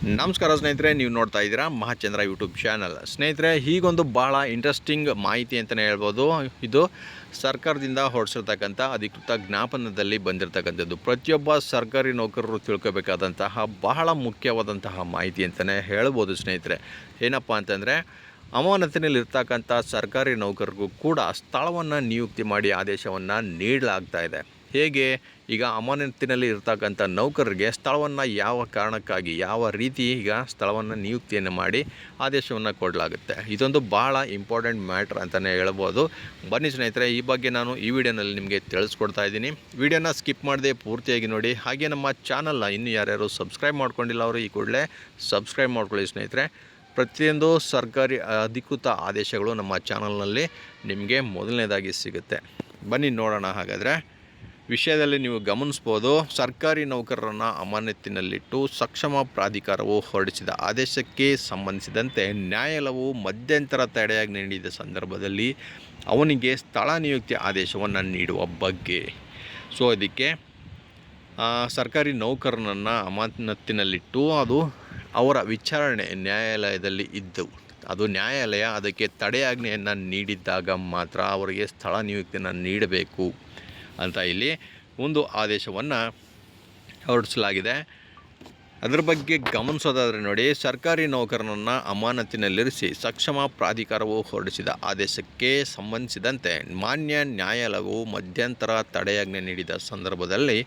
ನಮಸ್ಕಾರ ಸ್ನೇಹಿತರೆ, ನೀವು ನೋಡ್ತಾ ಇದ್ದೀರಾ ಮಹಾಚಂದ್ರ ಯೂಟ್ಯೂಬ್ ಚಾನಲ್. ಸ್ನೇಹಿತರೆ, ಹೀಗೊಂದು ಭಾಳ ಇಂಟ್ರೆಸ್ಟಿಂಗ್ ಮಾಹಿತಿ ಅಂತಲೇ ಹೇಳ್ಬೋದು. ಇದು ಸರ್ಕಾರದಿಂದ ಹೊರಡಿಸಿರ್ತಕ್ಕಂಥ ಅಧಿಕೃತ ಜ್ಞಾಪನದಲ್ಲಿ ಬಂದಿರತಕ್ಕಂಥದ್ದು. ಪ್ರತಿಯೊಬ್ಬ ಸರ್ಕಾರಿ ನೌಕರರು ತಿಳ್ಕೋಬೇಕಾದಂತಹ ಬಹಳ ಮುಖ್ಯವಾದಂತಹ ಮಾಹಿತಿ ಅಂತಲೇ ಹೇಳ್ಬೋದು ಸ್ನೇಹಿತರೆ. ಏನಪ್ಪ ಅಂತಂದರೆ, ಅಮಾನತಿನಲ್ಲಿರ್ತಕ್ಕಂಥ ಸರ್ಕಾರಿ ನೌಕರರಿಗೂ ಕೂಡ ಸ್ಥಳವನ್ನು ನಿಯುಕ್ತಿ ಮಾಡಿ ಆದೇಶವನ್ನು ನೀಡಲಾಗ್ತಾ ಇದೆ. ಹೇಗೆ ಈಗ ಅಮಾನತಿನಲ್ಲಿ ಇರ್ತಕ್ಕಂಥ ನೌಕರರಿಗೆ ಸ್ಥಳವನ್ನು ಯಾವ ಕಾರಣಕ್ಕಾಗಿ, ಯಾವ ರೀತಿ ಈಗ ಸ್ಥಳವನ್ನು ನಿಯುಕ್ತಿಯನ್ನು ಮಾಡಿ ಆದೇಶವನ್ನು ಕೊಡಲಾಗುತ್ತೆ. ಇದೊಂದು ಭಾಳ ಇಂಪಾರ್ಟೆಂಟ್ ಮ್ಯಾಟ್ರ್ ಅಂತಲೇ ಹೇಳ್ಬೋದು. ಬನ್ನಿ ಸ್ನೇಹಿತರೆ, ಈ ಬಗ್ಗೆ ನಾನು ಈ ವಿಡಿಯೋನಲ್ಲಿ ನಿಮಗೆ ತಿಳಿಸ್ಕೊಡ್ತಾ ಇದ್ದೀನಿ. ವಿಡಿಯೋನ ಸ್ಕಿಪ್ ಮಾಡದೆ ಪೂರ್ತಿಯಾಗಿ ನೋಡಿ. ಹಾಗೆ ನಮ್ಮ ಚಾನಲ್ನ ಇನ್ನೂ ಯಾರ್ಯಾರು ಸಬ್ಸ್ಕ್ರೈಬ್ ಮಾಡ್ಕೊಂಡಿಲ್ಲ ಅವರು ಈ ಕೂಡಲೇ ಸಬ್ಸ್ಕ್ರೈಬ್ ಮಾಡ್ಕೊಳ್ಳಿ ಸ್ನೇಹಿತರೆ. ಪ್ರತಿಯೊಂದು ಸರ್ಕಾರಿ ಅಧಿಕೃತ ಆದೇಶಗಳು ನಮ್ಮ ಚಾನಲ್ನಲ್ಲಿ ನಿಮಗೆ ಮೊದಲನೇದಾಗಿ ಸಿಗುತ್ತೆ. ಬನ್ನಿ ನೋಡೋಣ ಹಾಗಾದರೆ. ವಿಷಯದಲ್ಲಿ ನೀವು ಗಮನಿಸ್ಬೋದು, ಸರ್ಕಾರಿ ನೌಕರರನ್ನು ಅಮಾನತಿನಲ್ಲಿಟ್ಟು ಸಕ್ಷಮ ಪ್ರಾಧಿಕಾರವು ಹೊರಡಿಸಿದ ಆದೇಶಕ್ಕೆ ಸಂಬಂಧಿಸಿದಂತೆ ನ್ಯಾಯಾಲಯವು ಮಧ್ಯಂತರ ತಡೆಯಾಗಿ ನೀಡಿದ ಸಂದರ್ಭದಲ್ಲಿ ಅವನಿಗೆ ಸ್ಥಳ ನಿಯುಕ್ತಿ ಆದೇಶವನ್ನು ನೀಡುವ ಬಗ್ಗೆ. ಸೊ ಅದಕ್ಕೆ ಸರ್ಕಾರಿ ನೌಕರನನ್ನು ಅಮಾನತಿನಲ್ಲಿಟ್ಟು ಅದು ಅವರ ವಿಚಾರಣೆ ನ್ಯಾಯಾಲಯದಲ್ಲಿ ಇದ್ದು, ಅದು ನ್ಯಾಯಾಲಯ ಅದಕ್ಕೆ ತಡೆಯಾಜ್ಞೆಯನ್ನು ನೀಡಿದ್ದಾಗ ಮಾತ್ರ ಅವರಿಗೆ ಸ್ಥಳ ನಿಯುಕ್ತಿಯನ್ನು ನೀಡಬೇಕು. ಅಂತ ಇಲ್ಲಿ ಒಂದು ಆದೇಶವನ್ನು ಹೊರಡಿಸಲಾಗಿದೆ. ಅದರ ಬಗ್ಗೆ ಗಮನಿಸೋದಾದರೆ ನೋಡಿ, ಸರ್ಕಾರಿ ನೌಕರನನ್ನು ಅಮಾನತಿನಲ್ಲಿರಿಸಿ ಸಕ್ಷಮ ಪ್ರಾಧಿಕಾರವು ಹೊರಡಿಸಿದ ಆದೇಶಕ್ಕೆ ಸಂಬಂಧಿಸಿದಂತೆ ಮಾನ್ಯ ನ್ಯಾಯಾಲಯವು ಮಧ್ಯಂತರ ತಡೆಯಾಜ್ಞೆ ನೀಡಿದ ಸಂದರ್ಭದಲ್ಲಿ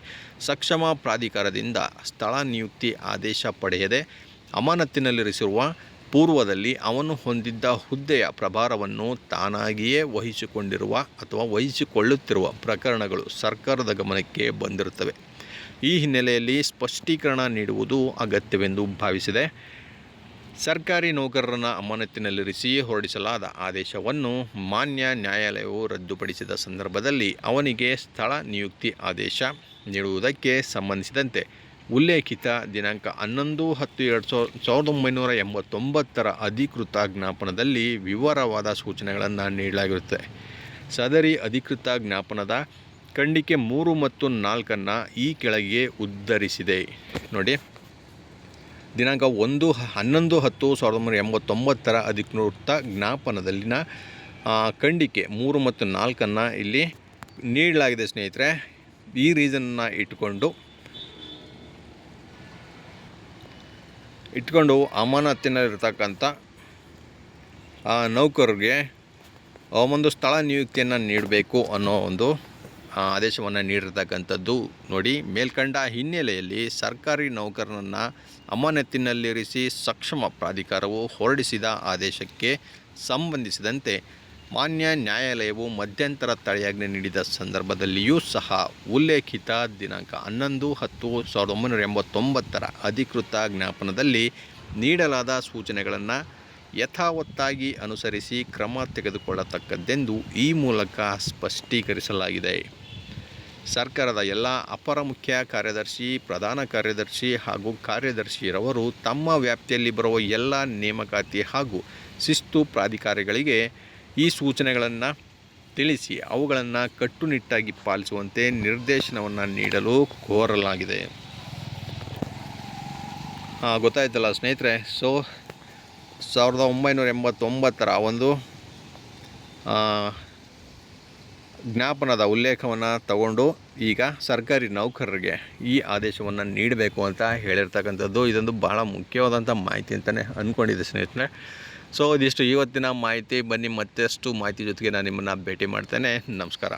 ಸಕ್ಷಮ ಪ್ರಾಧಿಕಾರದಿಂದ ಸ್ಥಳ ನಿಯುಕ್ತಿ ಆದೇಶ ಪಡೆಯದೆ ಅಮಾನತಿನಲ್ಲಿರಿಸಿರುವ ಪೂರ್ವದಲ್ಲಿ ಅವನು ಹೊಂದಿದ್ದ ಹುದ್ದೆಯ ಪ್ರಭಾರವನ್ನು ತಾನಾಗಿಯೇ ವಹಿಸಿಕೊಂಡಿರುವ ಅಥವಾ ವಹಿಸಿಕೊಳ್ಳುತ್ತಿರುವ ಪ್ರಕರಣಗಳು ಸರ್ಕಾರದ ಗಮನಕ್ಕೆ ಬಂದಿರುತ್ತವೆ. ಈ ಹಿನ್ನೆಲೆಯಲ್ಲಿ ಸ್ಪಷ್ಟೀಕರಣ ನೀಡುವುದು ಅಗತ್ಯವೆಂದು ಭಾವಿಸಿದೆ. ಸರ್ಕಾರಿ ನೌಕರರನ್ನು ಅಮಾನತಿನಲ್ಲಿರಿಸಿ ಹೊರಡಿಸಲಾದ ಆದೇಶವನ್ನು ಮಾನ್ಯ ನ್ಯಾಯಾಲಯವು ರದ್ದುಪಡಿಸಿದ ಸಂದರ್ಭದಲ್ಲಿ ಅವನಿಗೆ ಸ್ಥಳ ನಿಯುಕ್ತಿ ಆದೇಶ ನೀಡುವುದಕ್ಕೆ ಸಂಬಂಧಿಸಿದಂತೆ ಉಲ್ಲೇಖಿತ ದಿನಾಂಕ ಹನ್ನೊಂದು ಹತ್ತು ಎರಡು ಸಾವಿರ ಸಾವಿರದ ಒಂಬೈನೂರ ಎಂಬತ್ತೊಂಬತ್ತರ ಅಧಿಕೃತ ಜ್ಞಾಪನದಲ್ಲಿ ವಿವರವಾದ ಸೂಚನೆಗಳನ್ನು ನೀಡಲಾಗಿರುತ್ತೆ. ಸದರಿ ಅಧಿಕೃತ ಜ್ಞಾಪನದ ಖಂಡಿಕೆ ಮೂರು ಮತ್ತು ನಾಲ್ಕನ್ನು ಈ ಕೆಳಗೆ ಉದ್ಧರಿಸಿದೆ. ನೋಡಿ. ದಿನಾಂಕ ಒಂದು ಹನ್ನೊಂದು ಹತ್ತು ಸಾವಿರದ ಒಂಬೈನೂರ ಎಂಬತ್ತೊಂಬತ್ತರ ಅಧಿಕೃತ ಜ್ಞಾಪನದಲ್ಲಿನ ಖಂಡಿಕೆ ಮೂರು ಮತ್ತು ನಾಲ್ಕನ್ನು ಇಲ್ಲಿ ನೀಡಲಾಗಿದೆ ಸ್ನೇಹಿತರೆ. ಈ ರೀಸನ್ನ ಇಟ್ಕೊಂಡು ಇಟ್ಕೊಂಡು ಅಮಾನತ್ತಿನಲ್ಲಿರ್ತಕ್ಕಂಥ ಆ ನೌಕರರಿಗೆ ಒಂದು ಸ್ಥಳ ನಿಯುಕ್ತಿಯನ್ನು ನೀಡಬೇಕು ಅನ್ನೋ ಒಂದು ಆದೇಶವನ್ನು ನೀಡಿರ್ತಕ್ಕಂಥದ್ದು ನೋಡಿ. ಮೇಲ್ಕಂಡ ಹಿನ್ನೆಲೆಯಲ್ಲಿ ಸರ್ಕಾರಿ ನೌಕರನನ್ನು ಅಮಾನತ್ತಿನಲ್ಲಿರಿಸಿ ಸಕ್ಷಮ ಪ್ರಾಧಿಕಾರವು ಹೊರಡಿಸಿದ ಆದೇಶಕ್ಕೆ ಸಂಬಂಧಿಸಿದಂತೆ ಮಾನ್ಯ ನ್ಯಾಯಾಲಯವು ಮಧ್ಯಂತರ ತಡೆಯಾಜ್ಞೆ ನೀಡಿದ ಸಂದರ್ಭದಲ್ಲಿಯೂ ಸಹ ಉಲ್ಲೇಖಿತ ದಿನಾಂಕ ಹನ್ನೊಂದು ಹತ್ತು ಸಾವಿರದ ಒಂಬೈನೂರ ಎಂಬತ್ತೊಂಬತ್ತರ ಅಧಿಕೃತ ಜ್ಞಾಪನದಲ್ಲಿ ನೀಡಲಾದ ಸೂಚನೆಗಳನ್ನು ಯಥಾವತ್ತಾಗಿ ಅನುಸರಿಸಿ ಕ್ರಮ ತೆಗೆದುಕೊಳ್ಳತಕ್ಕದ್ದೆಂದು ಈ ಮೂಲಕ ಸ್ಪಷ್ಟೀಕರಿಸಲಾಗಿದೆ. ಸರ್ಕಾರದ ಎಲ್ಲ ಅಪರ ಮುಖ್ಯ ಕಾರ್ಯದರ್ಶಿ, ಪ್ರಧಾನ ಕಾರ್ಯದರ್ಶಿ ಹಾಗೂ ಕಾರ್ಯದರ್ಶಿಯರವರು ತಮ್ಮ ವ್ಯಾಪ್ತಿಯಲ್ಲಿ ಬರುವ ಎಲ್ಲ ನೇಮಕಾತಿ ಹಾಗೂ ಶಿಸ್ತು ಪ್ರಾಧಿಕಾರಿಗಳಿಗೆ ಈ ಸೂಚನೆಗಳನ್ನು ತಿಳಿಸಿ ಅವುಗಳನ್ನು ಕಟ್ಟುನಿಟ್ಟಾಗಿ ಪಾಲಿಸುವಂತೆ ನಿರ್ದೇಶನವನ್ನು ನೀಡಲು ಕೋರಲಾಗಿದೆ. ಗೊತ್ತಾಯ್ತಲ್ಲ ಸ್ನೇಹಿತರೆ, ಸೊ, ಸಾವಿರದ ಒಂಬೈನೂರ ಎಂಬತ್ತೊಂಬತ್ತರ ಒಂದು ಜ್ಞಾಪನದ ಉಲ್ಲೇಖವನ್ನು ತಗೊಂಡು ಈಗ ಸರ್ಕಾರಿ ನೌಕರರಿಗೆ ಈ ಆದೇಶವನ್ನು ನೀಡಬೇಕು ಅಂತ ಹೇಳಿರ್ತಕ್ಕಂಥದ್ದು ಇದೊಂದು ಬಹಳ ಮುಖ್ಯವಾದಂಥ ಮಾಹಿತಿ ಅಂತಲೇ ಅಂದ್ಕೊಂಡಿದ್ದೆ ಸ್ನೇಹಿತರೆ. ಸೊ ಇದಿಷ್ಟು ಇವತ್ತಿನ ಮಾಹಿತಿ. ಬನ್ನಿ ಮತ್ತಷ್ಟು ಮಾಹಿತಿ ಜೊತೆಗೆ ನಾನು ನಿಮ್ಮನ್ನು ಭೇಟಿ ಮಾಡ್ತೇನೆ. ನಮಸ್ಕಾರ.